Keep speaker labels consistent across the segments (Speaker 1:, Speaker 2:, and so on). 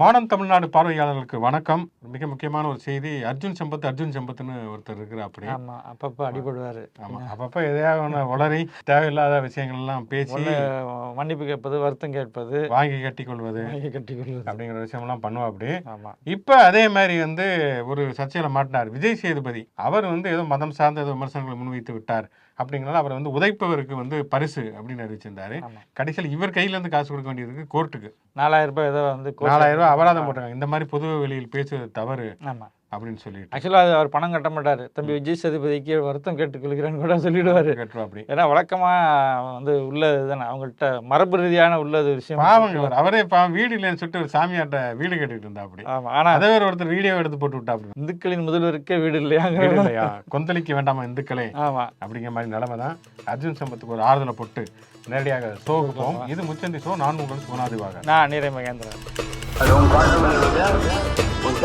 Speaker 1: மானம் தமிழ்நாடு பார்வையாளர்களுக்கு வணக்கம். மிக முக்கியமான ஒரு செய்தி. அர்ஜுன் சம்பத் அர்ஜுன் சம்பத்னு ஒருத்தர் இருக்கிற அப்படி.
Speaker 2: ஆமா அப்பப்போ அடிபடுவாரு.
Speaker 1: ஆமா அப்பப்ப எதையாவது உளறி தேவையில்லாத விஷயங்கள் எல்லாம் பேசி
Speaker 2: மன்னிப்பு கேட்பது வருத்தம் கேட்பது
Speaker 1: வாங்கி கட்டி கொள்வது
Speaker 2: வாங்கி கட்டி கொள்வது
Speaker 1: அப்படிங்கிற விஷயம்லாம் பண்ணுவா அப்படி.
Speaker 2: ஆமா.
Speaker 1: இப்ப அதே மாதிரி வந்து ஒரு சர்ச்சையில மாட்டினார். விஜய் சேதுபதி. அவர் வந்து ஏதோ மதம் சார்ந்த ஏதோ விமர்சனங்களை முன்வைத்து விட்டார். அப்படிங்கிறனால அவர் வந்து உதைப்பவருக்கு வந்து பரிசு அப்படின்னு அறிவிச்சிருந்தாரு கடைசியில் இவர் கையில இருந்து காசு கொடுக்க வேண்டியதுக்கு கோர்ட்டுக்கு
Speaker 2: நாலாயிரம் ரூபாய் ஏதோ வந்து
Speaker 1: நாலாயிரம் ரூபாய் அபராதம் போட்டாங்க இந்த மாதிரி பொது வெளியில் பேசுவது தவறு. அப்படின்னு சொல்லிட்டு.
Speaker 2: ஆக்சுவலாக அவர் பணம் கட்ட மாட்டாரு. தம்பி விஜய் சேதுபதிக்கு வருத்தம் கேட்டுக்கொள்கிறேன்னு கூட சொல்லிடுவாரு.
Speaker 1: அப்படி.
Speaker 2: ஏன்னா வழக்கமா வந்து உள்ளது தானே. அவங்கள்ட்ட மரபு ரீதியான உள்ளது விஷயம்.
Speaker 1: பாவங்க அவர் பாவம் வீடு இல்லைன்னு சொல்லிட்டு ஒரு சாமியார்ட்ட வீடு கேட்டுக்கிட்டு இருந்தா அப்படி.
Speaker 2: ஆமா ஆனா
Speaker 1: அதே ஒரு ஒருத்தர் வீடியோ எடுத்து போட்டு விட்டா அப்படி.
Speaker 2: இந்துக்களின் முதல்வருக்கே வீடு இல்லையாங்கிற
Speaker 1: வீடு இல்லையா? கொந்தளிக்க வேண்டாமா இந்துக்களே?
Speaker 2: ஆமா.
Speaker 1: அப்படிங்கிற மாதிரி நிலைமை தான் அர்ஜுன் சம்பத்துக்கு ஒரு ஆறுதலை போட்டு நேரடியாக ஷோவுக்கு போவோம் இது முச்சந்தி ஷோ. நான் உங்கள் சோனாதிவாக
Speaker 2: நான் நீரை மகேந்திரன்.
Speaker 3: அது உன் குழந்தைங்களோட உன்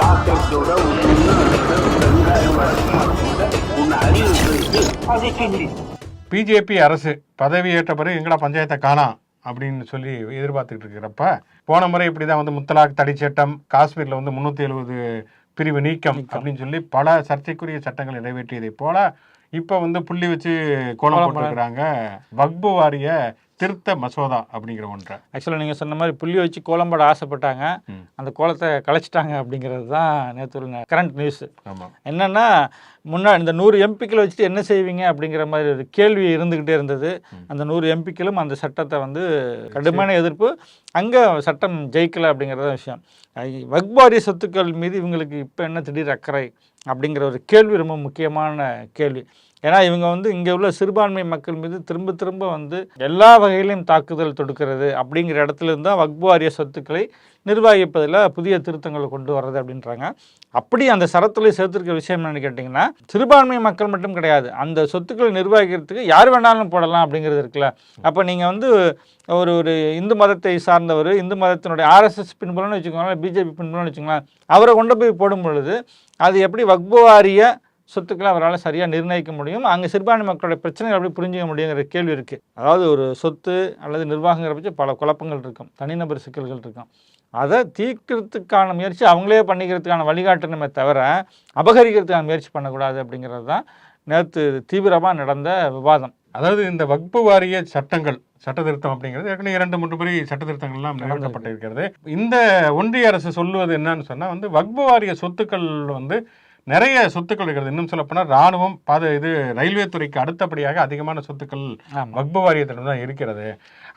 Speaker 1: பிஜேபி அரசு பதவியேற்ற பிறகு எங்கடா பஞ்சாயத்தை காணாம் அப்படின்னு சொல்லி எதிர்பார்த்துட்டு இருக்கிறப்ப போன முறை இப்படி தான் வந்து முத்தலாக் தடை சட்டம் காஷ்மீரில் வந்து முந்நூற்றி எழுபது பிரிவு நீக்கம் அப்படின்னு சொல்லி பல சர்ச்சைக்குரிய சட்டங்கள் நிறைவேற்றியதை போல இப்போ வந்து புள்ளி வச்சு கோலம் போட்டுருக்கிறாங்க. வக்பு வாரிய திருத்த மசோதா அப்படிங்கிற ஒன்றை.
Speaker 2: ஆக்சுவலாக நீங்கள் சொன்ன மாதிரி புள்ளி வச்சு கோலம்பட ஆசைப்பட்டாங்க. அந்த கோலத்தை கலைச்சிட்டாங்க அப்படிங்கிறது தான் நேற்று கரண்ட் நியூஸ் என்னன்னா முன்னாடி இந்த நூறு எம்பிக்களை வச்சுட்டு என்ன செய்வீங்க அப்படிங்கிற மாதிரி ஒரு கேள்வி இருந்துக்கிட்டே இருந்தது. அந்த நூறு எம்பிக்களும் அந்த சட்டத்தை வந்து கடுமையான எதிர்ப்பு. அங்கே சட்டம் ஜெயிக்கல அப்படிங்கிறது விஷயம். வக்பாரிய சொத்துக்கள் மீது இவங்களுக்கு இப்போ என்ன திடீர் அக்கறை அப்படிங்கிற ஒரு கேள்வி ரொம்ப முக்கியமான கேள்வி. ஏன்னா இவங்க வந்து இங்கே உள்ள சிறுபான்மை மக்கள் மீது திரும்ப திரும்ப வந்து எல்லா வகையிலையும் தாக்குதல் தொடுக்கிறது அப்படிங்கிற இடத்துல இருந்து தான் வக்பு வாரிய சொத்துக்களை நிர்வகிப்பதில் புதிய திருத்தங்களை கொண்டு வர்றது அப்படின்றாங்க. அப்படி அந்த சரத்துல சேர்த்துருக்க விஷயம் என்னன்னு கேட்டிங்கன்னா சிறுபான்மை மக்கள் மட்டும் கிடையாது. அந்த சொத்துக்களை நிர்வகிக்கிறதுக்கு யார் வேணாலும் போடலாம் அப்படிங்கிறது இருக்குல்ல. அப்போ நீங்கள் வந்து ஒரு ஒரு இந்து மதத்தை சார்ந்தவர் இந்து மதத்தினுடைய ஆர்எஸ்எஸ் பின்புலன்னு வச்சுக்கோங்களேன் பிஜேபி பின்புலன்னு வச்சுக்கோங்களேன் அவரை கொண்டு போய் போடும் பொழுது அது எப்படி வக்பு வாரிய சொத்துக்களை அவரால் சரியாக நிர்ணயிக்க முடியும். அங்கே சிறுபான்மை மக்களுடைய பிரச்சனைகள் எப்படி புரிஞ்சுக்க முடியுங்கிற கேள்வி இருக்குது அதாவது ஒரு சொத்து அல்லது நிர்வாகங்கிற பட்ச பல குழப்பங்கள் இருக்கும். தனிநபர் சிக்கல்கள் இருக்கும். அதை தீர்க்கிறதுக்கான முயற்சி அவங்களே பண்ணிக்கிறதுக்கான வழிகாட்டணுமே தவிர அபகரிக்கிறதுக்கான முயற்சி பண்ணக்கூடாது அப்படிங்கிறது தான் நேற்று தீவிரமாக நடந்த விவாதம்.
Speaker 1: அதாவது இந்த வக்பு வாரிய சட்டங்கள் சட்ட திருத்தம் அப்படிங்கிறது ஏற்கனவே இரண்டு மூன்று முறை சட்ட திருத்தங்கள்லாம் நிறைவேற்றப்பட்டிருக்கிறது இந்த ஒன்றிய அரசு சொல்லுவது என்னன்னு சொன்னா வந்து வக்பு வாரிய சொத்துக்கள் வந்து நிறைய சொத்துக்கள் இருக்கிறது. இன்னும் சொல்லப்போனால் ராணுவம் பாத இது ரயில்வே துறைக்கு அடுத்தபடியாக அதிகமான சொத்துக்கள் வக்பு வாரியத்திடம் தான் இருக்கிறது.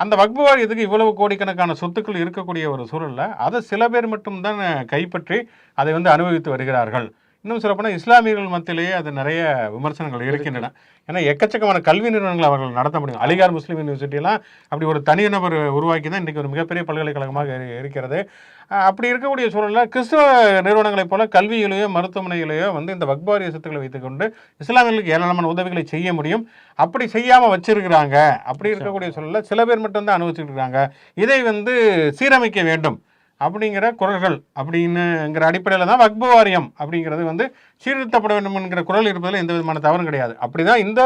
Speaker 1: அந்த வக்பு வாரியத்துக்கு இவ்வளவு கோடிக்கணக்கான சொத்துக்கள் இருக்கக்கூடிய ஒரு சூழல்ல அதை சில பேர் மட்டும்தான் கைப்பற்றி அதை வந்து அனுபவித்து வருகிறார்கள். இன்னும் சொல்லப்போனால் இஸ்லாமியர்கள் மத்தியிலேயே அது நிறைய விமர்சனங்கள் இருக்கின்றன. ஏன்னா எக்கச்சக்கமான கல்வி நிறுவனங்களை அவர்கள் நடத்த முடியும். அலிகார் முஸ்லீம் யூனிவர்சிட்டியெல்லாம் அப்படி ஒரு தனிநபர் உருவாக்கி தான் இன்றைக்கி ஒரு மிகப்பெரிய பல்கலைக்கழகமாக இரு- இருக்கிறது. அப்படி இருக்கக்கூடிய சூழலில் கிறிஸ்துவ நிறுவனங்களைப் போல கல்வியிலேயோ மருத்துவமனையிலேயோ வந்து இந்த வக்பாரிய சொத்துக்களை வைத்துக்கொண்டு இஸ்லாமியர்களுக்கு ஏராளமான உதவிகளை செய்ய முடியும். அப்படி செய்யாமல் வச்சிருக்கிறாங்க. அப்படி இருக்கக்கூடிய சூழலில் சில பேர் மட்டும்தான் அனுபவிச்சுட்டு இருக்காங்க. இதை வந்து சீரமைக்க வேண்டும். அப்படிங்கிற குரல்கள் அப்படின்னுங்கிற அடிப்படையில் தான் வக்பு வாரியம் அப்படிங்கிறது வந்து சீர்திருத்தப்பட வேண்டும் என்கிற குரல் இருப்பதில் எந்த விதமான தவறும் கிடையாது. அப்படிதான் இந்த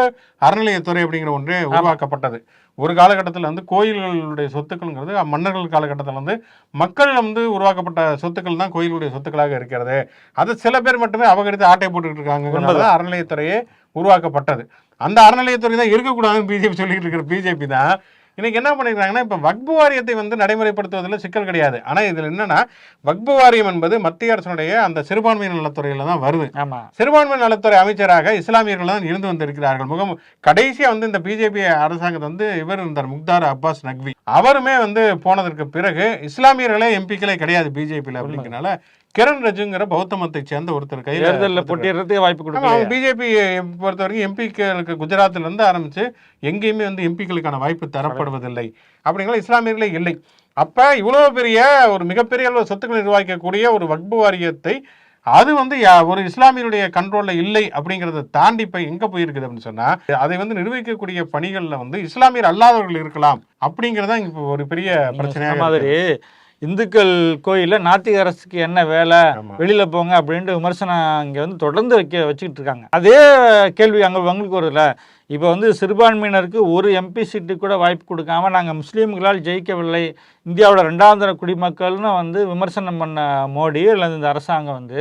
Speaker 1: அறநிலையத்துறை அப்படிங்கிற ஒன்றே உருவாக்கப்பட்டது. ஒரு காலகட்டத்தில் வந்து கோயில்களுடைய சொத்துக்கள்ங்கிறது மன்னர்கள் காலகட்டத்தில் வந்து மக்கள் வந்து உருவாக்கப்பட்ட சொத்துக்கள் தான் கோயிலுடைய சொத்துக்களாக இருக்கிறது. அது சில பேர் மட்டுமே அபகரித்து ஆட்டை போட்டுக்கிட்டு இருக்காங்க அறநிலையத்துறையே உருவாக்கப்பட்டது. அந்த அறநிலையத்துறை தான் இருக்கக்கூடாதுன்னு பிஜேபி சொல்லிட்டு இருக்கிற பிஜேபி தான் இன்னைக்கு என்ன பண்ணிருக்காங்கன்னா இப்போ வக்பு வாரியத்தை வந்து நடைமுறைப்படுத்துவதில் சிக்கல் கிடையாது. ஆனால் இதில் என்னன்னா வக்பு வாரியம் என்பது மத்திய அரசினுடைய அந்த சிறுபான்மை நலத்துறையில தான் வருது.
Speaker 2: ஆமாம்
Speaker 1: சிறுபான்மை நலத்துறை அமைச்சராக இஸ்லாமியர்கள் தான் இருந்து வந்திருக்கிறார்கள். முகம் கடைசியா வந்து இந்த பிஜேபி அரசாங்கத்தை வந்து இவர் இருந்தார் முக்தார் அப்பாஸ் நக்வி. அவருமே வந்து போனதற்கு பிறகு இஸ்லாமியர்களே எம்பிக்களே கிடையாது பிஜேபியில் அப்படிங்கிறனால கிரண் ரஜுங்கிற பௌத்த மதத்தை சேர்ந்த ஒருத்தர் கையில்
Speaker 2: தேர்தலில் போட்டியிடுறதுக்கே வாய்ப்பு கொடுக்கல
Speaker 1: பிஜேபி பொறுத்த வரைக்கும் எம்பிக்களுக்கு குஜராத்ல இருந்து ஆரம்பிச்சு எங்கேயுமே வந்து எம்பிக்களுக்கான வாய்ப்பு தரப்படுவதில்லை. அப்படிங்கிற இஸ்லாமியர்களே இல்லை. அப்ப இவ்வளவு பெரிய ஒரு மிகப்பெரிய அளவு சொத்துக்களை நிர்வகிக்கக்கூடிய ஒரு வக்பு வாரியத்தை அது வந்து ஒரு இஸ்லாமியருடைய கண்ட்ரோல்ல இல்லை அப்படிங்கறத தாண்டி இப்ப எங்க போயிருக்குது அப்படின்னு சொன்னா அதை வந்து நிர்வகிக்கக்கூடிய பணிகள்ல வந்து இஸ்லாமியர் அல்லாதவர்கள் இருக்கலாம் அப்படிங்கறதா இங்க இப்ப ஒரு பெரிய பிரச்சனையாக
Speaker 2: மாதிரி இந்துக்கள் கோயிலில் நாத்திக அரசுக்கு என்ன வேலை. வெளியில போங்க அப்படின்ட்டு விமர்சனம் இங்க வந்து தொடர்ந்து வைக்க வச்சுக்கிட்டு இருக்காங்க. அதே கேள்வி அங்க அவங்களுக்கு வருதுல்ல? இப்போ வந்து சிறுபான்மையினருக்கு ஒரு எம்பி சீட்டு கூட வாய்ப்பு கொடுக்காம நாங்கள் முஸ்லீம்களால் ஜெயிக்கவில்லை. இந்தியாவோட ரெண்டாம் தர குடிமக்கள்னு வந்து விமர்சனம் பண்ண மோடி அல்லது இந்த அரசாங்கம் வந்து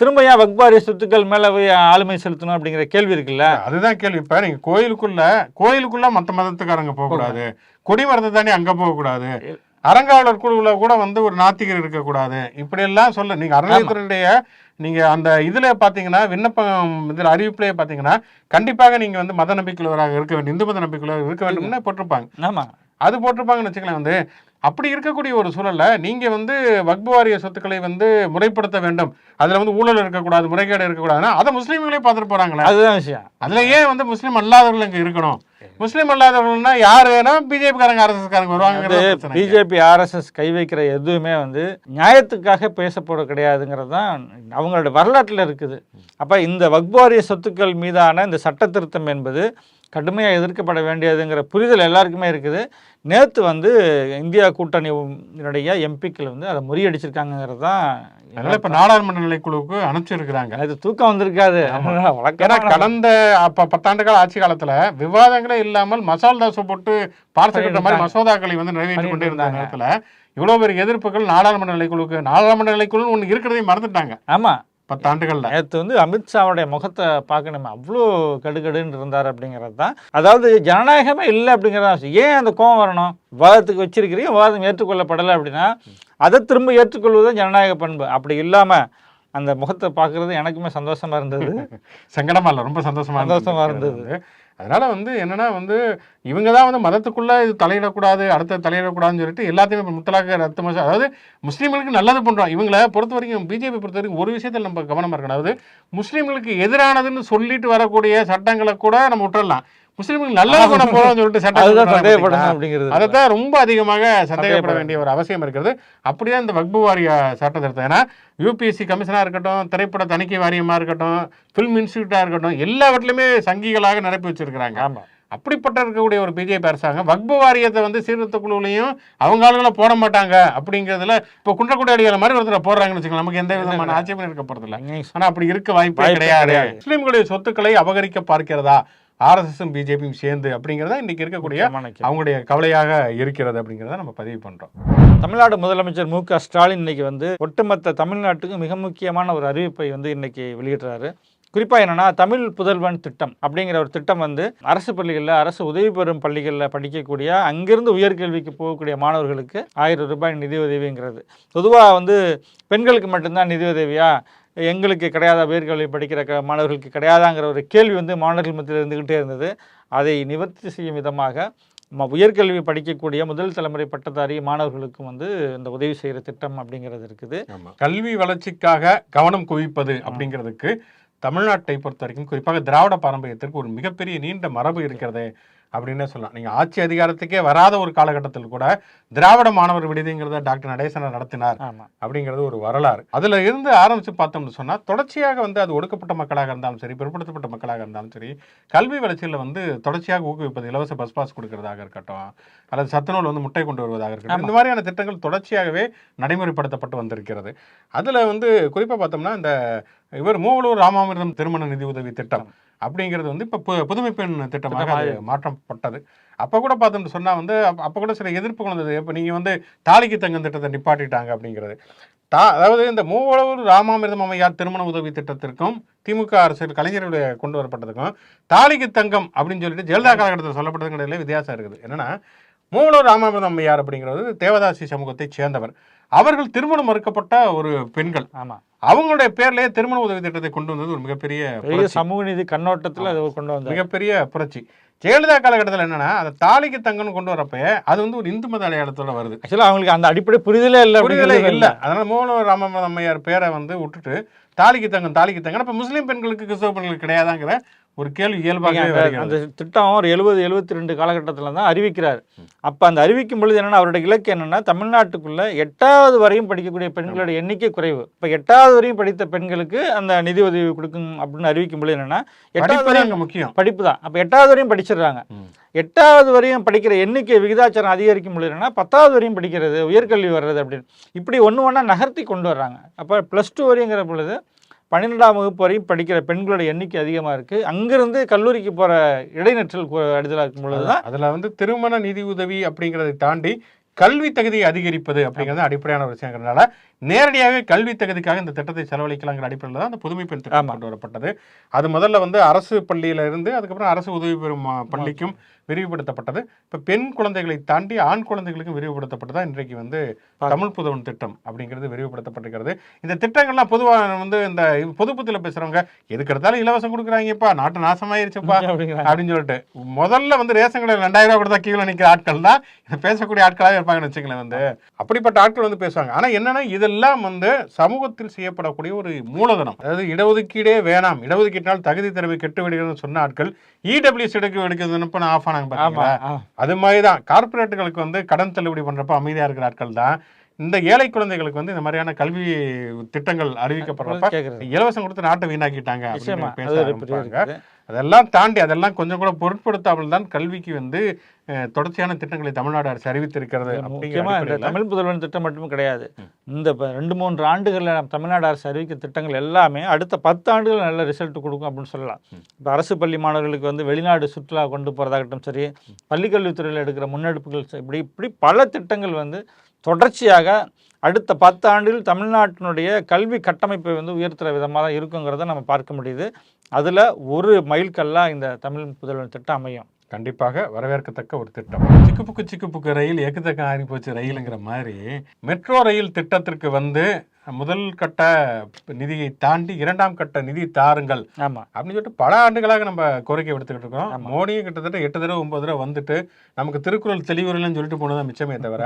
Speaker 2: திரும்ப ஏன் வக்பாரிய சொத்துக்கள் மேலே போய் ஆளுமை செலுத்தணும் அப்படிங்கிற கேள்வி இருக்குல்ல?
Speaker 1: அதுதான் கேள்வி. இப்ப நீங்க கோயிலுக்குள்ள கோயிலுக்குள்ள மத்த மதத்துக்காரங்க போக கூடாது கொடி மரத்தை தாண்டி அங்க போக கூடாது அறங்காவலர் குழுவுல கூட வந்து ஒரு நாத்திகர் இருக்கக்கூடாது. இப்படி எல்லாம் சொல்ல. நீங்க அறநிலையத்துறையுடைய நீங்க அந்த இதுல பாத்தீங்கன்னா விண்ணப்பம் இதுல அறிவிப்புலயே பாத்தீங்கன்னா கண்டிப்பாக நீங்க வந்து மத நம்பிக்கையுள்ளவராக இருக்க வேண்டும். இந்து மத நம்பிக்கையுள்ளவராக இருக்க வேண்டும்னு போட்டிருப்பாங்க.
Speaker 2: ஆமா.
Speaker 1: அது போட்டிருப்பாங்கன்னு வச்சுக்கலாம் வந்து அப்படி இருக்கக்கூடிய ஒரு சூழல்ல நீங்க வந்து வக்பு வாரிய சொத்துக்களை வந்து முறைப்படுத்த வேண்டும். அதுல வந்து ஊழல் இருக்கக்கூடாது முறைகேடு இருக்கக்கூடாதுன்னா அதை முஸ்லீம்களே பார்த்துட்டு போறாங்களே.
Speaker 2: அதுதான் விஷயம்.
Speaker 1: அதுல ஏன் வந்து முஸ்லீம் அல்லாதவர்கள் இங்க இருக்கணும்? முஸ்லீம் அல்லாதவர்கள்னா யாருன்னா பிஜேபி காரங்க ஆர்எஸ்எஸ் காரங்க வருவாங்க
Speaker 2: பிஜேபி ஆர்எஸ்எஸ் கை வைக்கிற எதுவுமே வந்து நியாயத்துக்காக பேசப்பட கிடையாதுங்கிறது தான் அவங்களோட வரலாற்றில் இருக்குது. அப்போ இந்த வக்பாரிய சொத்துக்கள் மீதான இந்த சட்ட திருத்தம் என்பது கடுமையாக எதிர்க்கப்பட வேண்டியதுங்கிற புரிதல் எல்லாருக்குமே இருக்குது. நேற்று வந்து இந்தியா கூட்டணியினுடைய எம்பிக்கள் வந்து அதை முறியடிச்சிருக்காங்கிறது தான்
Speaker 1: அதனால இப்ப நாடாளுமன்ற நிலைக்குழுவுக்கு அனுப்பிச்சிருக்கிறாங்க.
Speaker 2: அது தூக்கம் வந்திருக்காது.
Speaker 1: ஏன்னா கடந்த அப்ப பத்தாண்டு கால ஆட்சி காலத்துல விவாதங்களே இல்லாமல் மசால் தாசை போட்டு பார்த்து கட்டுற மாதிரி மசோதாக்களை வந்து நிறைவேற்றி கொண்டே இருந்த நேரத்துல இவ்வளவு பெரிய எதிர்ப்புகள் நாடாளுமன்ற நிலைக்குழுவுக்கு நாடாளுமன்ற நிலைக்குழு ஒண்ணு இருக்கிறதையும் மறந்துட்டாங்க.
Speaker 2: ஆமாம்
Speaker 1: பத்தாண்டுகள்ல
Speaker 2: நேற்று வந்து அமித்ஷாவுடைய முகத்தை பார்க்கணுமே அவ்வளோ கடுகடுன்னு இருந்தார் அப்படிங்கிறது தான். அதாவது ஜனநாயகமே இல்லை அப்படிங்கிறதா. ஏன் அந்த கோவம் வரணும்? விவாதத்துக்கு வச்சிருக்கிறீங்க விவாதம் ஏற்றுக்கொள்ளப்படலை அப்படின்னா அதை திரும்ப ஏற்றுக்கொள்வது ஜனநாயக பண்பு. அப்படி இல்லாமல் அந்த முகத்தை பார்க்குறது எனக்குமே சந்தோஷமா இருந்தது.
Speaker 1: சங்கடமா இல்ல ரொம்ப சந்தோஷமா
Speaker 2: சந்தோஷமா
Speaker 1: இருந்தது. அதனால் வந்து என்னென்னா வந்து இவங்க தான் வந்து மதத்துக்குள்ளே இது தலையிடக்கூடாது அடுத்த தலையிடக்கூடாதுன்னு சொல்லிட்டு எல்லாத்தையுமே இப்போ முத்தலாக ரத்து மசா அதாவது முஸ்லீம்களுக்கு நல்லது பண்ணுறோம் இவங்கள பொறுத்த வரைக்கும் பிஜேபி பொறுத்த வரைக்கும் ஒரு விஷயத்தில் நம்ம கவனமாக இருக்கணும். அதாவது முஸ்லீம்களுக்கு எதிரானதுன்னு சொல்லிட்டு வரக்கூடிய சட்டங்களை கூட நம்ம விட்டுறலாம். முஸ்லீம்களுக்கு நல்லது பண்ண போறோம்னு சொல்லிட்டு சட்டம்
Speaker 2: சந்தேகப்படணும்? அப்படிங்கிறது
Speaker 1: அதைத்தான் ரொம்ப அதிகமாக சந்தேகப்பட வேண்டிய ஒரு அவசியம் இருக்கிறது அப்படியே இந்த வக்பு வாரிய சட்ட திருத்தம் ஏன்னா யூபிஎஸ்சி கமிஷனாக இருக்கட்டும் திரைப்பட தணிக்கை வாரியமாக இருக்கட்டும் ஃபிலிம் இன்ஸ்டியூட்டாக இருக்கட்டும் எல்லாவற்றிலுமே சங்கிகளாக நிரப்பி வச்சிருக்கிறாங்க.
Speaker 2: ஆமாம்
Speaker 1: அப்படிப்பட்ட இருக்கக்கூடிய ஒரு பிஜேபி அரசாங்கம் வக்பு வாரியத்தை வந்து சீர்திருத்த குழுவிலையும் அவங்க ஆளுங்களை போட மாட்டாங்க அப்படிங்கிறதுல இப்போ குன்றக்குடி அடியால மாதிரி ஒருத்தர் போடுறாங்கன்னு வச்சுக்கலாம் நமக்கு எந்த விதமான ஆட்சேபம் இருக்க போறதில்ல ஆனா அப்படி இருக்க வாய்ப்பே கிடையாது. முஸ்லீம்களுடைய சொத்துக்களை அபகரிக்க பார்க்கிறதா? ஆர்எஸ்எஸும் பிஜேபியும் சேர்ந்து அப்படிங்கிறதா இன்னைக்கு இருக்கக்கூடிய. அவங்களுடைய கவலையாக இருக்கிறது அப்படிங்கிறத நம்ம பதிவு பண்றோம்.
Speaker 2: தமிழ்நாடு முதலமைச்சர் மு க ஸ்டாலின் இன்னைக்கு வந்து ஒட்டுமொத்த தமிழ்நாட்டுக்கு மிக முக்கியமான ஒரு அறிவிப்பை வந்து இன்னைக்கு வெளியிடுறாரு. குறிப்பாக என்னன்னா தமிழ் புதல்வன் திட்டம் அப்படிங்கிற ஒரு திட்டம் வந்து அரசு பள்ளிகளில் அரசு உதவி பெறும் பள்ளிகளில் படிக்கக்கூடிய அங்கிருந்து உயர்கல்விக்கு போகக்கூடிய மாணவர்களுக்கு ஆயிரம் ரூபாய் நிதி உதவிங்கிறது பொதுவாக வந்து பெண்களுக்கு மட்டும்தான் நிதி உதவியா எங்களுக்கு கிடையாதா உயர்கல்வி படிக்கிற க மாணவர்களுக்கு கிடையாதாங்கிற ஒரு கேள்வி வந்து மாணவர்கள் மத்தியில் இருந்துக்கிட்டே இருந்தது. அதை நிவர்த்தி செய்யும் விதமாக ம- உயர்கல்வி படிக்கக்கூடிய முதல் தலைமுறை பட்டதாரி மாணவர்களுக்கும் வந்து இந்த உதவி செய்கிற திட்டம் அப்படிங்கிறது இருக்குது.
Speaker 1: கல்வி வளர்ச்சிக்காக கவனம் குவிப்பது அப்படிங்கிறதுக்கு தமிழ்நாட்டை பொறுத்த வரைக்கும் குறிப்பாக திராவிட பாரம்பரியத்திற்கு ஒரு மிகப்பெரிய நீண்ட மரபு இருக்கிறது. அப்படின்னே சொல்லலாம். நீங்க ஆட்சி அதிகாரத்துக்கே வராத ஒரு காலகட்டத்தில் கூட திராவிட மாணவர் விடுதிங்கிறத டாக்டர் நடேசனர் நடத்தினார் அப்படிங்கிறது ஒரு வரலாறு. அதுல இருந்து ஆரம்பிச்சு பார்த்தோம்னு சொன்னா தொடர்ச்சியாக வந்து அது ஒடுக்கப்பட்ட மக்களாக இருந்தாலும் சரி பிற்படுத்தப்பட்ட மக்களாக இருந்தாலும் சரி கல்வி வளர்ச்சியில் வந்து தொடர்ச்சியாக ஊக்குவிப்பது இலவச பஸ் பாஸ் கொடுக்கறதாக இருக்கட்டும் அல்லது சத்துணவில் வந்து முட்டை கொண்டு வருவதாக இருக்கட்டும் இந்த மாதிரியான திட்டங்கள் தொடர்ச்சியாகவே நடைமுறைப்படுத்தப்பட்டு வந்திருக்கிறது. அதுல வந்து குறிப்பா பார்த்தோம்னா இந்த இவர் மூவலூர் ராமாமிர்தம் திருமண நிதி உதவி திட்டம் அப்படிங்கிறது வந்து இப்போ பு புதுமை பெண் திட்டமாக மாற்றப்பட்டது. அப்போ கூட பார்த்தோம்னு சொன்னா வந்து அப்ப- அப்போ கூட சில எதிர்ப்புகள் வந்தது இப்போ நீங்க வந்து தாலிக்கு தங்கம் திட்டத்தை நிப்பாட்டிட்டாங்க அப்படிங்கிறது. தா அதாவது இந்த மூவலூர் ராமாமிர்தம் அம்மையார் திருமண உதவி திட்டத்திற்கும் திமுக அரசியல் கலைஞர்களுடைய கொண்டு வரப்பட்டதுக்கும் தாலிக்கு தங்கம் அப்படின்னு சொல்லிட்டு ஜெயலலிதா காலகட்டத்தில் சொல்லப்பட்டதுக்கு இடையில வித்தியாசம் இருக்குது. என்னன்னா மூவலூர் ராமாமிர்தம் அம்மையார் அப்படிங்கிறது தேவதாசி சமூகத்தை சேர்ந்தவர். அவர்கள் திருமணம் மறுக்கப்பட்ட ஒரு பெண்கள்.
Speaker 2: ஆமாம்
Speaker 1: அவங்களுடைய பேர்லயே திருமண உதவி திட்டத்தை கொண்டு வந்தது ஒரு மிகப்பெரிய.
Speaker 2: சமூக நீதி கண்ணோட்டத்தில் அதை கொண்டு வந்தார்.
Speaker 1: மிகப்பெரிய புரட்சி. ஜெயலலிதா காலகட்டத்தில் என்னன்னா அந்த தாலிக்கு தங்கம்னு கொண்டு வரப்ப அது வந்து ஒரு இந்து மத அடையாளத்தோட வருது.
Speaker 2: ஆக்சுவலாக அவங்களுக்கு அந்த அடிப்படை புரிதலே இல்லை
Speaker 1: புரிதலே இல்ல. அதனால மூலவர் ராமநாத அம்மையார் பேரை வந்து விட்டுட்டு தாலிக்கு தங்கம் தாலிக்கு தங்கம். அப்ப முஸ்லீம் பெண்களுக்கு கிறிஸ்தவ பெண்களுக்கு கிடையாதாங்கிற ஒரு கேள்வி இயல்பாகவே
Speaker 2: அந்த திட்டம் ஒரு எழுபது எழுபத்தி ரெண்டு காலகட்டத்தில் தான் அறிவிக்கிறார். அப்போ அந்த அறிவிக்கும் பொழுது என்னன்னா அவருடைய இலக்கு என்னன்னா தமிழ்நாட்டுக்குள்ள எட்டாவது வரையும் படிக்கக்கூடிய பெண்களோட எண்ணிக்கை குறைவு. இப்போ எட்டாவது வரையும் படித்த பெண்களுக்கு அந்த நிதி உதவி கொடுக்கும் அப்படின்னு அறிவிக்கும் பொழுது என்னன்னா எட்டாவது வரையும்
Speaker 1: முக்கியம்.
Speaker 2: படிப்பு தான். அப்போ எட்டாவது வரையும் படிச்சிடுறாங்க. எட்டாவது வரையும் படிக்கிற எண்ணிக்கை விகிதாச்சாரம் அதிகரிக்கும் பொழுது என்னன்னா பத்தாவது வரையும் படிக்கிறது உயர்கல்வி வர்றது அப்படின்னு. இப்படி ஒன்று ஒன்றா நகர்த்தி கொண்டு வர்றாங்க. அப்போ ப்ளஸ் டூ வரைங்கிற பொழுது பன்னிரெண்டாம் வகுப்பு வரையும் படிக்கிற பெண்களோட எண்ணிக்கை அதிகமாக இருக்குது அங்கிருந்து கல்லூரிக்கு போகிற இடைநிற்றல் அடுதலாக இருக்கும் பொழுது தான்
Speaker 1: அதுல வந்து திருமண நிதி உதவி அப்படிங்கறதை தாண்டி கல்வி தகுதியை அதிகரிப்பது அப்படிங்கிறது அடிப்படையான ஒரு விஷயங்கிறதுனால நேரடியாகவே கல்வி தகுதிக்காக இந்த திட்டத்தை செலவழிக்கலாங்கிற அடிப்படையில் தான் அந்த புதுமை பெண் திட்டம். கொண்டு வரப்பட்டது அது முதல்ல வந்து அரசு பள்ளியில இருந்து அதுக்கப்புறம் அரசு உதவி பெறும் பள்ளிக்கும் விரிவுபடுத்தப்பட்டது. இப்போ பெண் குழந்தைகளை தாண்டி ஆண் குழந்தைகளுக்கும் விரிவுபடுத்தப்பட்டதா இன்றைக்கு வந்து தமிழ் புதவன் திட்டம் அப்படிங்கிறது விரிவுபடுத்தப்பட்டிருக்கிறது. இந்த திட்டங்கள்லாம் பொதுவாக வந்து இந்த பொதுப்புத்தில் பேசுறவங்க எதுக்கு எடுத்தாலும் இலவசம் கொடுக்குறாங்கப்பா நாட்டு நாசமாயிருச்சுப்பா அப்படின்னு சொல்லிட்டு. முதல்ல வந்து ரேஷன் கடையில் ரெண்டாயிரம் ரூபாய் கொடுத்தா கீழே நிற்கிற ஆட்கள் தான் பேசக்கூடிய ஆட்களாக இருப்பாங்கன்னு வச்சுங்களேன் வந்து. அப்படிப்பட்ட ஆட்கள் வந்து பேசுவாங்க. ஆனால் என்னன்னா இதெல்லாம் வந்து சமூகத்தில் செய்யப்படக்கூடிய ஒரு மூலதனம். அதாவது இடஒதுக்கீடே வேணாம். இடஒதுக்கீட்டினால் தகுதி திறமை கெட்டு விடுகிறதுன்னு சொன்ன ஆட்கள் E இடபிள்யூஸ் எடுக்க எடுக்கிறதுன்னு ஆஃப் ஆனாங்க
Speaker 2: ஆமாம்
Speaker 1: பார்த்தீங்களா அது மாதிரி தான் கார்ப்பரேட்டுகளுக்கு வந்து கடன் தள்ளுபடி பண்றப்ப அமைதியா இருக்கிற ஆட்கள் தான் இந்த ஏழை குழந்தைகளுக்கு வந்து இந்த மாதிரியான கல்வி திட்டங்கள் அறிவிக்கப்படுறப்ப இலவசம் கொடுத்து நாட்டை வீணாக்கிட்டாங்க அதெல்லாம் தாண்டி அதெல்லாம் கொஞ்சம் கூட பொருட்படுத்தாமல் தான் கல்விக்கு வந்து தொடர்ச்சியான திட்டங்களை தமிழ்நாடு அரசு அறிவித்திருக்கிறது
Speaker 2: முக்கியமாக இந்த தமிழ் புதல்வன் திட்டம் மட்டும் கிடையாது. இந்த ரெண்டு மூன்று ஆண்டுகளில் தமிழ்நாடு அரசு அறிவிக்க திட்டங்கள் எல்லாமே அடுத்த பத்து ஆண்டுகள் நல்ல ரிசல்ட் கொடுக்கும் அப்படின்னு சொல்லலாம். இப்போ அரசு பள்ளி மாணவர்களுக்கு வந்து வெளிநாடு சுற்றுலா கொண்டு போகிறதாகட்டும் சரி பள்ளிக்கல்வித்துறையில் எடுக்கிற முன்னெடுப்புகள் இப்படி இப்படி பல திட்டங்கள் வந்து தொடர்ச்சியாக அடுத்த பத்து ஆண்டுகள் தமிழ்நாட்டினுடைய கல்வி கட்டமைப்பை வந்து உயர்த்துகிற விதமாக தான் இருக்குங்கிறத நம்ம பார்க்க முடியுது. அதில் ஒரு மைல்கல்லாக இந்த தமிழ் புதல்வன் திட்டம் அமையும்.
Speaker 1: கண்டிப்பாக வரவேற்கத்தக்க ஒரு திட்டம். சிக்குப்புக்கு சிக்குப்புக்கு ரயில் ஏக்கத்தக்க ஆறி போச்சு ரயிலுங்கிற மாதிரி மெட்ரோ ரயில் திட்டத்திற்கு வந்து முதல் கட்ட நிதியை தாண்டி இரண்டாம் கட்ட நிதி தாருங்கள்
Speaker 2: ஆமாம்
Speaker 1: அப்படின்னு சொல்லிட்டு பல ஆண்டுகளாக நம்ம கோரிக்கை விடுத்துக்கிட்டு இருக்கோம் மோடியும் கிட்டத்தட்ட எட்டு தடவை ஒன்பது தடவை வந்துட்டு நமக்கு திருக்குறள் தெளிவுரையிலன்னு சொல்லிட்டு போனதான் மிச்சமே தவிர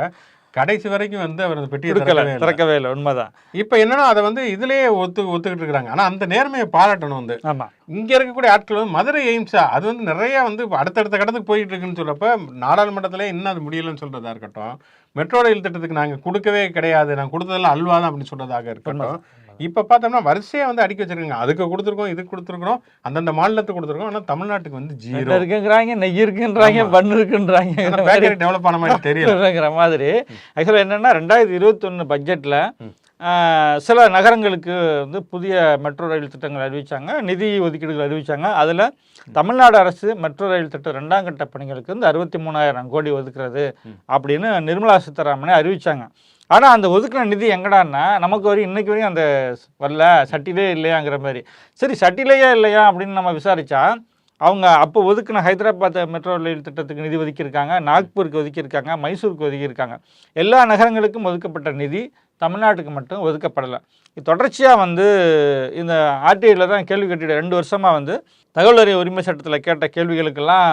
Speaker 1: கடைசி வரைக்கும் வந்து அவர் அந்த பெட்டியை
Speaker 2: கொடுக்கல
Speaker 1: திறக்கவே இல்லை.
Speaker 2: உண்மைதான்.
Speaker 1: இப்போ என்னன்னா அதை வந்து இதுலயே ஒத்து ஒத்துக்கிட்டு இருக்காங்க ஆனா அந்த நேர்மையை பாராட்டணும் வந்து.
Speaker 2: ஆமாம்
Speaker 1: இங்க இருக்கக்கூடிய ஆட்கள் வந்து மதுரை எய்ம்ஸா அது வந்து நிறைய வந்து அடுத்தடுத்த கடத்துக்கு போயிட்டு இருக்குன்னு சொல்றப்ப நாடாளுமன்றத்திலே இன்னும் அது முடியலன்னு சொல்றதா இருக்கட்டும் மெட்ரோ ரயில் திட்டத்துக்கு நாங்க கொடுக்கவே கிடையாது நாங்க கொடுத்ததெல்லாம் அல்வா தான் அப்படின்னு சொல்றதாக இருக்கட்டும். இப்ப பார்த்தோம்னா வரிசையா வந்து அடிக்க வச்சிருக்காங்க. அதுக்கு கொடுத்துருக்கோம் இதுக்கு கொடுத்துருக்கோம் அந்தந்த மாநிலத்துக்கு கொடுத்துருக்கோம். ஆனா தமிழ்நாட்டுக்கு வந்து ஜீரோ.
Speaker 2: இருக்குங்கிறாங்க நெய் இருக்குன்றாங்க பண்ணு இருக்குன்றாங்க.
Speaker 1: டெவலப் ஆன மாதிரி தெரியல.
Speaker 2: இருக்குங்கிற மாதிரி. ஆக்சுவலாக என்னன்னா ரெண்டாயிரத்தி இருபத்தொன்று பட்ஜெட்டில். சில நகரங்களுக்கு வந்து புதிய மெட்ரோ ரயில் திட்டங்கள் அறிவிச்சாங்க நிதி ஒதுக்கீடுகள் அறிவிச்சாங்க. அதில் தமிழ்நாடு அரசு மெட்ரோ ரயில் திட்டம் ரெண்டாம் கட்ட பணிகளுக்கு வந்து அறுபத்தி மூணாயிரம் கோடி ஒதுக்குறது அப்படின்னு நிர்மலா சீதாராமனே அறிவிச்சாங்க. ஆனால் அந்த ஒதுக்கின நிதி எங்கடான்னா நமக்கு வரையும் இன்னைக்கு வரையும் அந்த வரல சட்டிலே இல்லையாங்கிற மாதிரி. சரி சட்டிலேயே இல்லையா அப்படின்னு நம்ம விசாரிச்சா அவங்க அப்போ ஒதுக்கின ஹைதராபாத் மெட்ரோ ரயில் திட்டத்துக்கு நிதி ஒதுக்கியிருக்காங்க நாக்பூருக்கு ஒதுக்கியிருக்காங்க மைசூருக்கு ஒதுக்கியிருக்காங்க. எல்லா நகரங்களுக்கும் ஒதுக்கப்பட்ட நிதி தமிழ்நாட்டுக்கு மட்டும் ஒதுக்கப்படலை. இது தொடர்ச்சியாக வந்து இந்த ஆர்டிஐயில் தான் கேள்வி கேட்டுட்டு ரெண்டு வருஷமாக வந்து தகவல் அறிய உரிமை சட்டத்தில் கேட்ட கேள்விகளுக்கெல்லாம்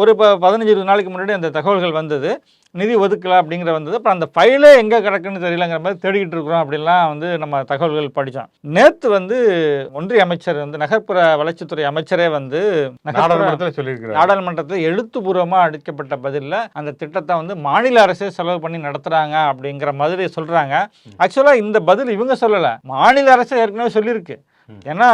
Speaker 2: ஒரு இப்போ பதினஞ்சு இருபது நாளைக்கு முன்னாடி அந்த தகவல்கள் வந்தது. நிதி ஒதுக்கல அப்படிங்கிற வந்தது. அப்புறம் அந்த ஃபைலே எங்கே கிடக்குன்னு தெரியலங்கிற மாதிரி தேடிக்கிட்டு இருக்கிறோம் அப்படின்லாம் வந்து நம்ம தகவல்கள் படித்தோம். நேற்று வந்து ஒன்றிய அமைச்சர் வந்து நகர்ப்புற வளர்ச்சித்துறை அமைச்சரே வந்து
Speaker 1: நாடாளுமன்றத்தில் சொல்லியிருக்கிறார்.
Speaker 2: நாடாளுமன்றத்தில் எழுத்துப்பூர்வமாக அளிக்கப்பட்ட பதிலில் அந்த திட்டத்தை வந்து மாநில அரசே செலவு பண்ணி நடத்துகிறாங்க அப்படிங்கிற மாதிரி சொல்கிறாங்க ஆக்சுவலாக இந்த பதில் இவங்க சொல்லலை. மாநில அரசு ஏற்கனவே சொல்லியிருக்கு. ஏன்னா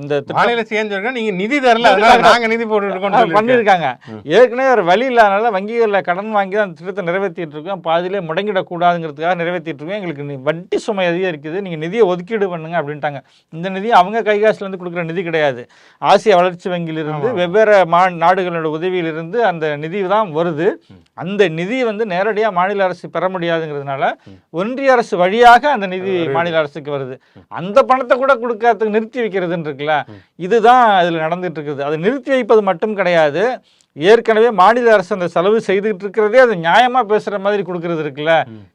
Speaker 2: இந்த
Speaker 1: மாநில சேர்ந்து நீங்க நிதி தரல நாங்க நிதி போட்டு இருக்கோம்னு சொல்லியிருக்காரு.
Speaker 2: பண்ணியிருக்காங்க. ஏற்கனவே ஒரு வழி இல்லாதனால வங்கிகளில் கடன் வாங்கி தான் அந்த திட்டத்தை நிறைவேற்றிட்டு இருக்கோம். பாதியிலே முடங்கிடக்கூடாதுங்கிறதுக்காக நிறைவேற்றிட்டு இருக்கோம். எங்களுக்கு வட்டி சுமை அதிகரிக்குது. நீங்கள் நிதியை ஒதுக்கீடு பண்ணுங்க அப்படின்ட்டாங்க. இந்த நிதி அவங்க கைகாசுலேருந்து கொடுக்குற நிதி கிடையாது. ஆசிய வளர்ச்சி வங்கியிலிருந்து வெவ்வேறு மா நாடுகளோட உதவியிலிருந்து அந்த நிதி தான் வருது. அந்த நிதி வந்து நேரடியாக மாநில அரசு பெற முடியாதுங்கிறதுனால ஒன்றிய அரசு வழியாக அந்த நிதி மாநில அரசுக்கு வருது. அந்த பணத்தை கூட கொடுக்கறதுக்கு நிறுத்தி வைக்கிறதுன்னு இருக்குல்ல? இதுதான் இதில் நடந்துட்டு இருக்குது. அதை நிறுத்தி வைப்பது மட்டும் கிடையாது. ஏற்கனவே மாநில அரசு அந்த செலவு செய்துட்டு இருக்கிறதே அது நியாயமா பேசுற மாதிரி கொடுக்கறது இருக்குல்ல?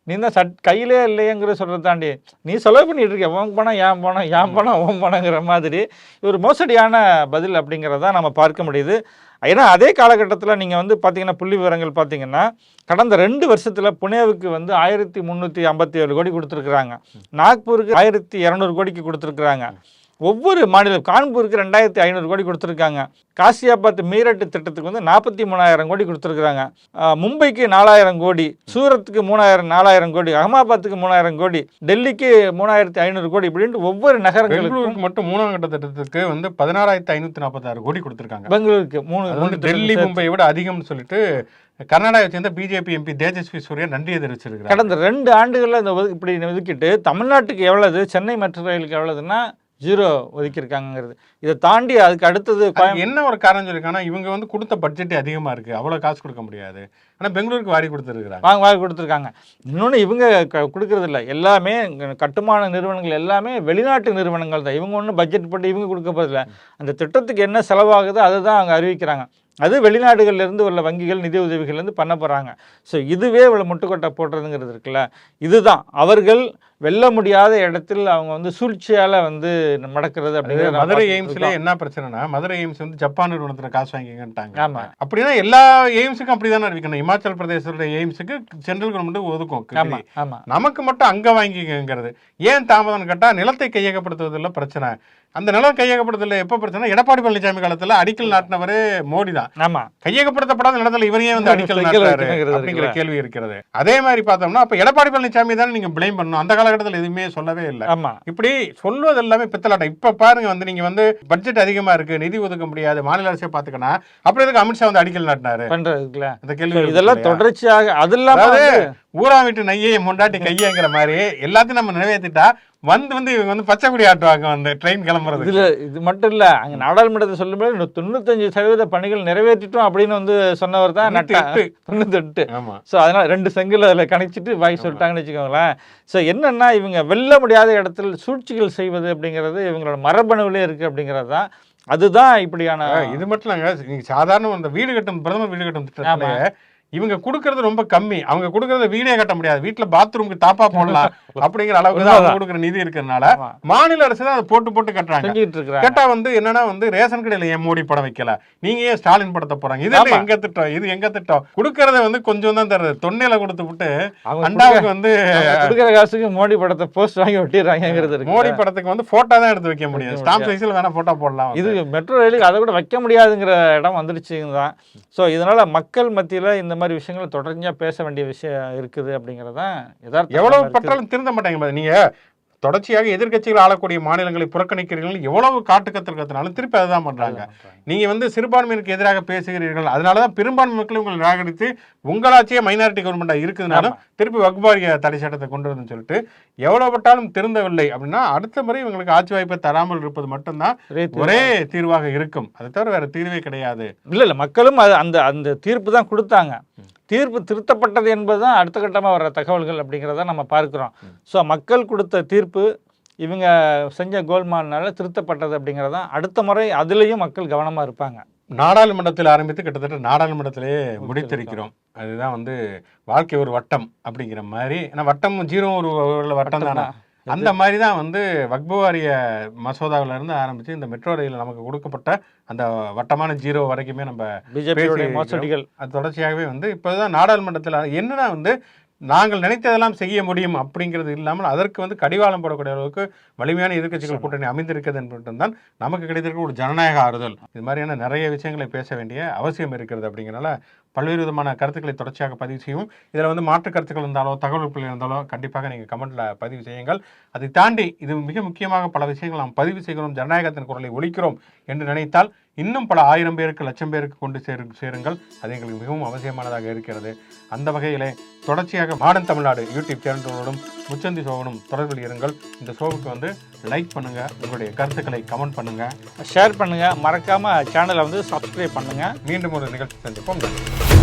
Speaker 2: நீ தான் சட் கையிலே இல்லையங்கிற சொல்றத தாண்டி நீ செலவு பண்ணிட்டு இருக்க. உன் பணம் ஏன் பணம் ஏன் பணம் உன் பணங்கிற மாதிரி ஒரு மோசடியான பதில் அப்படிங்கிறத நம்ம பார்க்க முடியுது. ஏன்னா அதே காலகட்டத்தில் நீங்கள் வந்து பார்த்தீங்கன்னா புள்ளி விவரங்கள் பார்த்தீங்கன்னா கடந்த ரெண்டு வருஷத்தில் புனேவுக்கு வந்து ஆயிரத்தி முந்நூற்றி ஐம்பத்தி ஏழு கோடி கொடுத்துருக்குறாங்க. நாக்பூருக்கு ஆயிரத்தி இரநூறு கோடிக்கு கொடுத்துருக்குறாங்க. ஒவ்வொரு மாநிலம் கான்பூருக்கு ரெண்டாயிரத்தி ஐநூறு கோடி கொடுத்துருக்காங்க. காசியாபாத் மீரட் திட்டத்துக்கு வந்து நாற்பத்தி மூணாயிரம் கோடி கொடுத்துருக்குறாங்க. மும்பைக்கு நாலாயிரம் கோடி சூரத்துக்கு மூணாயிரம் நாலாயிரம் கோடி அகமாபாத்துக்கு மூணாயிரம் கோடி டெல்லிக்கு மூணாயிரத்தி ஐநூறு கோடி இப்படின்ட்டு ஒவ்வொரு நகரங்களுக்கும்
Speaker 1: பெங்களூருக்கு மட்டும் மூணாம் கட்ட திட்டத்துக்கு வந்து பதினாறாயிரத்தி ஐநூத்தி நாற்பத்தாறு கோடி கொடுத்திருக்காங்க.
Speaker 2: பெங்களூருக்கு மூணு
Speaker 1: டெல்லி மும்பையை விட அதிகம்னு சொல்லிட்டு கர்நாடகாவை சேர்ந்த பிஜேபி எம்பி தேஜஸ்வி சூர்யா நன்றியை தெரிவிச்சிருக்கிறார்.
Speaker 2: கடந்த ரெண்டு ஆண்டுகளில் இந்த இப்படி ஒதுக்கிட்டு தமிழ்நாட்டுக்கு எவ்வளவு சென்னை மெட்ரோ ரயிலுக்கு எவ்வளவுன்னா ஜீரோ ஒதுக்கியிருக்காங்கிறது இதை தாண்டி அதுக்கு அடுத்தது
Speaker 1: என்ன ஒரு காரணம் சொல்லிருக்காங்கன்னா இவங்க வந்து கொடுத்த பட்ஜெட் அதிகமா இருக்கு. அவ்வளவு காசு கொடுக்க முடியாது. ஆனா பெங்களூருக்கு வாரி கொடுத்துருக்காங்க
Speaker 2: வாங்க வாங்கி கொடுத்துருக்காங்க. இன்னொன்று இவங்க க கொடுக்கறது இல்ல எல்லாமே கட்டுமான நிறுவனங்கள் எல்லாமே வெளிநாட்டு நிறுவனங்கள் தான். இவங்க ஒன்றும் பட்ஜெட் போட்டு இவங்க கொடுக்க போதில்ல அந்த திட்டத்துக்கு என்ன செலவாகுதோ அதை தான் அவங்க அறிவிக்கிறாங்க. அது வெளிநாடுகள்ல இருந்து உள்ள வங்கிகள் நிதி உதவிகள்லேருந்து பண்ண போகிறாங்க ஸோ இதுவே இவ்வளோ முட்டுக்கொட்டை போடுறதுங்கிறது இருக்குல்ல. இதுதான். அவர்கள் வெல்ல முடியாத இடத்தில் அவங்க வந்து சூழ்ச்சியால் வந்து நடக்கிறது அப்படிங்கிறது
Speaker 1: மதுரை எய்ம்ஸ்ல. என்ன பிரச்சனைனா மதுரை எய்ம்ஸ் வந்து ஜப்பான் நிறுவனத்துல காசு வாங்கிங்கன்ட்டாங்க
Speaker 2: ஆமா.
Speaker 1: அப்படின்னா எல்லா எய்ம்ஸுக்கும் அப்படிதானே அறிவிக்கணும் இமாச்சல் பிரதேசோட எய்ம்ஸுக்கு சென்ட்ரல் கவர்மெண்ட் ஒதுக்கும். நமக்கு மட்டும் அங்க வாங்கிக்கங்கிறது. ஏன் தாமதம் கேட்டா நிலத்தை கையகப்படுத்துவதில் பிரச்சனை. அந்த நிலம் கையகப்படுத்தல எப்ப பிரச்சனை? எடப்பாடி பழனிசாமி காலத்துல அடிக்கல் நாட்டினவரே மோடி தான்
Speaker 2: ஆமா.
Speaker 1: கையகப்படுத்தப்படாத நிலத்துல இவரையே வந்து அடிக்கல்
Speaker 2: வைக்கணுங்கிறது
Speaker 1: அப்படிங்கிற. கேள்வி இருக்கிறது. அதே மாதிரி பார்த்தோம்னா அப்ப எடப்பாடி பழனிசாமி தானே நீங்க பிளேம் பண்ணணும். அந்த காலகட்டத்தில் எதுவுமே சொல்லவே இல்லை.
Speaker 2: ஆமா.
Speaker 1: இப்படி சொல்வது எல்லாமே பித்தலாட்டம். இப்ப பாருங்க வந்து நீங்க வந்து பட்ஜெட் அதிகமா இருக்கு நிதி ஒதுக்க முடியாது மாநில அரசே பாத்துக்கனா அப்புறம் எதுக்கு அமித்ஷா வந்து அடிக்கல் நாட்டினாரு?
Speaker 2: பண்றதுக்குல So,
Speaker 1: கேள்வி
Speaker 2: இதெல்லாம் தொடர்ச்சியாக அது இல்லாம
Speaker 1: ஊரா வீட்டு நையே முண்டாட்டி கையங்கிற மாதிரி எல்லாத்தையும் நம்ம நிறைவேற்றிட்டா வந்து வந்து இவங்க வந்து பச்சை கொடி ஆட்டுவாங்க வந்து ட்ரெயின் கிளம்புறது
Speaker 2: இதுல இது மட்டும் இல்ல அங்க நாடாளுமன்றத்தை சொல்லும்போது தொண்ணூத்தஞ்சு சதவீத பணிகள் நிறைவேற்றிட்டோம் அப்படின்னு வந்து சொன்னவர் தான் நட்டா
Speaker 1: தொண்ணூத்தி
Speaker 2: தொண்ணூத்தெட்டு.
Speaker 1: ஆமா.
Speaker 2: ஸோ அதனால ரெண்டு செங்கல் அதில் கணிச்சிட்டு வாய் சொல்லிட்டாங்கன்னு வச்சுக்கோங்களேன். ஸோ என்னன்னா இவங்க வெல்ல முடியாத இடத்துல சூழ்ச்சிகள் செய்வது அப்படிங்கிறது இவங்களோட மரபணுவிலே இருக்கு அப்படிங்கிறது தான். அதுதான் இப்படியான
Speaker 1: இது மட்டும் இல்லைங்க நீங்க சாதாரண அந்த வீடு கட்டும் பிரதமர் வீடு கட்டும் திட்டத்துல இவங்க கொடுக்கறது ரொம்ப கம்மி. அவங்க கொடுக்கறத வீடே கட்ட முடியாது. வீட்டுல பாத்ரூமுக்கு தாப்பா போடலாம் அப்படிங்கிற அளவுக்கு தான் அவங்க. கொடுக்குற நிதி இருக்கிறதுனால. மாநில அரசு தான் அதை போட்டு போட்டு கட்டுறாங்க. கேட்டா வந்து என்னன்னா வந்து ரேஷன் கடையில ஏன் மோடி படம் வைக்கல? நீங்க ஏன் ஸ்டாலின் படத்தை போறாங்க இது. எங்க திட்டம்? இது எங்க திட்டம்? கொடுக்கறத வந்து கொஞ்சம் தான் தர்றது தொன்னையில கொடுத்து விட்டு அண்டாவுக்கு வந்து
Speaker 2: கொடுக்குற காசுக்கு மோடி படத்தை போஸ்ட் வாங்கி ஒட்டிடுறாங்கிறது
Speaker 1: மோடி படத்துக்கு வந்து போட்டோ தான் எடுத்து வைக்க
Speaker 2: வைக்க
Speaker 1: ஸ்டாம்ப் சைஸ்ல வேணா போட்டோ போடலாம்.
Speaker 2: இது மெட்ரோ ரயிலுக்கு அதை கூட வைக்க முடியாதுங்கிற இடம் வந்துருச்சுங்க தான். ஸோ இதனால மக்கள் மத்தியில இந்த மாதிரி விஷயங்களை தொடர்ச்சியா பேச வேண்டிய விஷயம் இருக்குது அப்படிங்கிறது தான் யதார்த்தமா
Speaker 1: எவ்வளவு. பற்றாலும் திருந்த மாட்டாங்க. நீங்க தொடர்ச்சியாக எதிர்க்கட்சிகள் ஆளக்கூடிய மாநிலங்களை புறக்கணிக்கிறீர்கள் எவ்வளவு காட்டு கத்தல் கத்தினாலும் திருப்பி அதுதான் பண்றாங்க நீங்க வந்து சிறுபான்மையினருக்கு எதிராக பேசுகிறீர்கள் அதனாலதான் பெரும்பான்மை மக்கள் உங்களை நிராகரித்து உங்களாட்சியே மைனாரிட்டி கவர்மெண்டா இருக்குதுனாலும் திருப்பி வக்பாரிய தடை சட்டத்தை கொண்டு வந்து சொல்லிட்டு எவ்வளவு பட்டாலும் திருந்தவில்லை அப்படின்னா அடுத்த முறை இவங்களுக்கு ஆட்சி வாய்ப்பை தராமல் இருப்பது மட்டும்தான்.
Speaker 2: ஒரே
Speaker 1: தீர்வாக இருக்கும் அதை தவிர வேற தீர்வே கிடையாது
Speaker 2: இல்ல இல்ல மக்களும் அது அந்த அந்த தீர்ப்பு தான் கொடுத்தாங்க தீர்ப்பு திருத்தப்பட்டது என்பது தான் அடுத்த கட்டமாக வர தகவல்கள் அப்படிங்கிறத நம்ம பார்க்கிறோம். ஸோ மக்கள் கொடுத்த தீர்ப்பு இவங்க செஞ்ச கோல்மால்னால திருத்தப்பட்டது அப்படிங்கிறது தான் அடுத்த முறை அதுலேயும் மக்கள் கவனமாக இருப்பாங்க.
Speaker 1: நாடாளுமன்றத்தில் ஆரம்பித்து கிட்டத்தட்ட நாடாளுமன்றத்திலே முடித்திருக்கிறோம். அதுதான் வந்து வாழ்க்கை ஒரு வட்டம் அப்படிங்கிற மாதிரி. ஏன்னா வட்டம் ஜீரோ ஒரு ஒரு வட்டம் தானே அந்த மாதிரி தான் வந்து வக்பு வாரிய மசோதாவில இருந்து ஆரம்பிச்சு இந்த மெட்ரோ ரயில் நமக்கு கொடுக்கப்பட்ட அந்த வட்டமான ஜீரோ வரைக்குமே நம்ம
Speaker 2: மோசடிகள்.
Speaker 1: அது தொடர்ச்சியாகவே வந்து இப்போதான் நாடாளுமன்றத்தில் என்னன்னா வந்து நாங்கள் நினைத்ததெல்லாம் செய்ய முடியும் அப்படிங்கிறது இல்லாமல் அதற்கு வந்து கடிவாளம் போடக்கூடிய அளவுக்கு வலிமையான எதிர்க்கட்சிகள் கூட்டணி அமைந்திருக்கிறது என்பது தான் நமக்கு கிடைத்திருக்க ஒரு ஜனநாயக ஆறுதல். இது மாதிரியான நிறைய விஷயங்களை பேச வேண்டிய அவசியம் இருக்கிறது அப்படிங்கிறனால பல்வேறு விதமான கருத்துக்களை தொடர்ச்சியாக பதிவு செய்யும் இதில் வந்து மாற்று கருத்துக்கள் இருந்தாலோ தகவல்கள் இருந்தாலோ கண்டிப்பாக நீங்கள் கமெண்ட்ல பதிவு செய்யுங்கள். அதை தாண்டி இது மிக முக்கியமாக பல விஷயங்கள் நாம் பதிவு செய்கிறோம். ஜனநாயகத்தின் குரலை ஒலிக்கிறோம் என்று நினைத்தால் இன்னும் பல ஆயிரம் பேருக்கு லட்சம் பேருக்கு கொண்டு சேரு சேருங்கள். அது எங்களுக்கு மிகவும் அவசியமானதாக இருக்கிறது. அந்த வகையிலே தொடர்ச்சியாக மாடர்ன் தமிழ்நாடு யூடியூப் சேனலோடும் முச்சந்தி சோவனும் தொடர்பில் இருங்கள். இந்த ஷோவுக்கு வந்து லைக் பண்ணுங்க உங்களுடைய கருத்துக்களை கமெண்ட் பண்ணுங்க.
Speaker 2: ஷேர் பண்ணுங்க. மறக்காம சேனலை வந்து சப்ஸ்கிரைப் பண்ணுங்க.
Speaker 1: மீண்டும் ஒரு நிகழ்ச்சி சந்திப்போம். நன்றி.